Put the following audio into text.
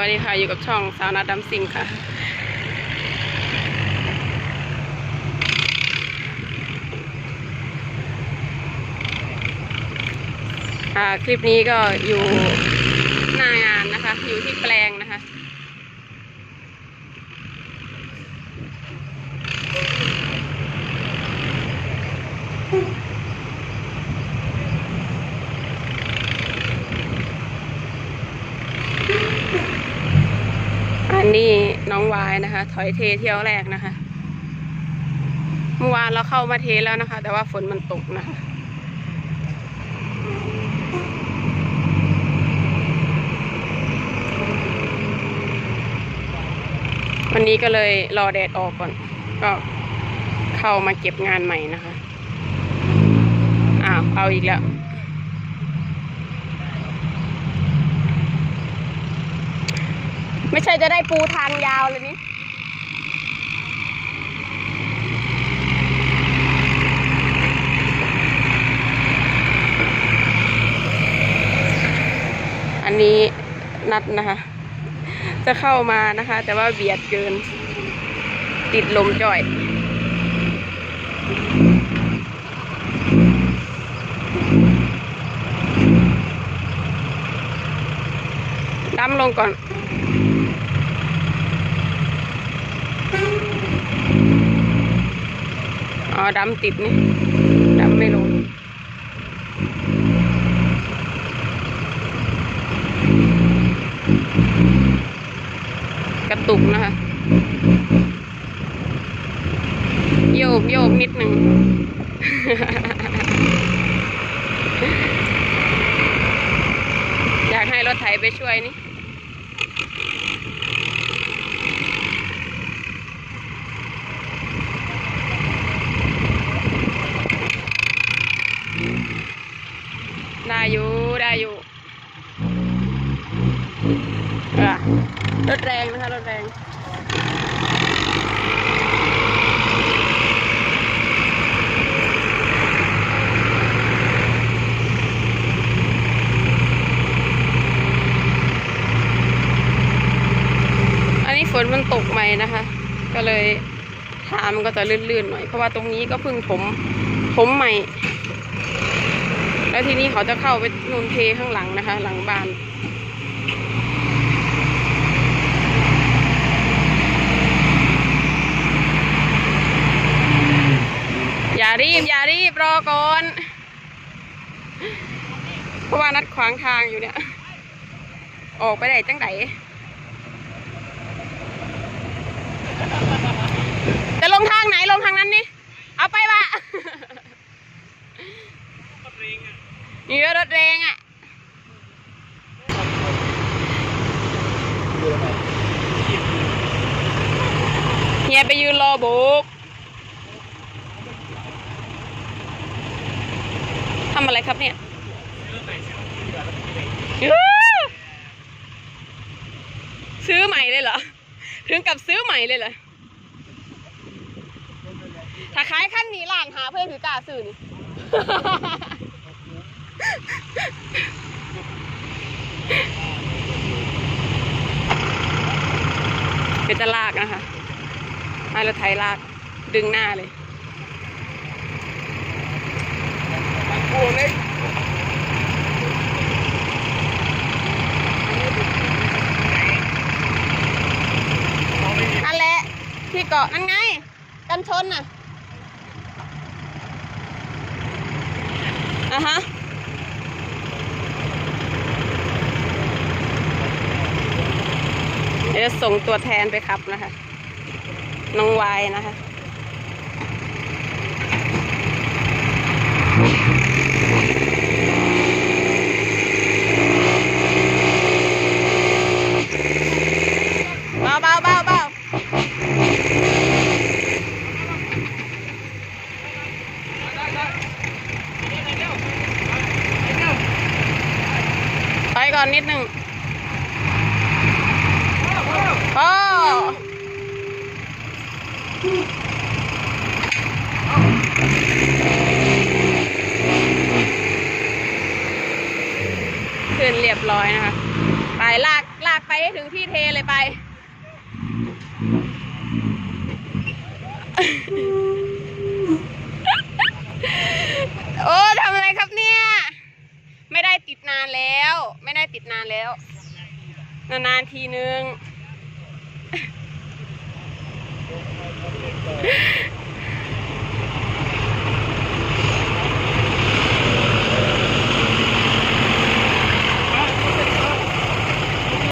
วัสดีค่ะ อยู่กับช่องสาวนาดำซิงค่ะ คลิปนี้ก็อยู่หน้างานนะคะ อยู่ที่แปลงนะคะ อันนี้น้องวายนะคะ ถอยเทเที่ยวแรกนะคะ เมื่อวานเราเข้ามาเทแล้วนะคะ แต่ว่าฝนมันตกนะคะวันนี้ก็เลยรอแดดออกก่อน ก็เข้ามาเก็บงานใหม่นะคะ อ้าว เอาอีกแล้ว ไม่ใช่จะได้ปูทางยาวเลยนี่อันนี้นัดนะคะ จะเข้ามานะคะ แต่ว่าเบียดเกิน ติดลมจ่อยดำลงก่อน อ๋อ ดำติดนี่ดำไม่ลงกระตุกนะคะโยกโยกนิดหนึ่งอยากให้รถไถไปช่วยนี่ ได้อยู่ ได้อยู่เออ รถแรงนะคะรถแรงอันนี้ฝนมันตกใหม่นะคะ ก็เลยทางมันก็จะลื่นๆหน่อย เพราะว่าตรงนี้ก็เพิ่งถมถมใหม่ แล้วทีนี้เขาจะเข้าไปนูนเทข้างหลังนะคะ หลังบ้าน อย่ารีบ อย่ารีบรอก่อน เพราะว่านัดขวางทางอยู่เนี่ย ออกไปไหนจังไหนจะลงทางไหนลงทางนั้นนี่ เอาไปวะนี่ก็รถแรงอะเฮียไปยืนรอโบกทำอะไรครับเนี่ย ซื้อใหม่เลยเหรอ ถึงกับซื้อใหม่เลยเหรอ ถ้าขายขั้นนี้หลานหาเพื่อนถือกาซื้อนี่เป็นจะลากนะคะให้รถไถลากดึงหน้าเลยนั่นแหละ ที่เกาะนั่นไง กันชนน่ะอะฮะเดี๋ยวส่งตัวแทนไปขับนะคะ น้องวายนะคะ เบาเบาเบาเบาไปก่ อนนิดหนึ่งโอ้คือนเรียบร้อยนะคะ ไปลากลากไปให้ถึงที่เทเลยไป โอ้ทำอะไรครับเนี่ย ไม่ได้ติดนานแล้ว ติดนานแล้ว นานๆทีนึง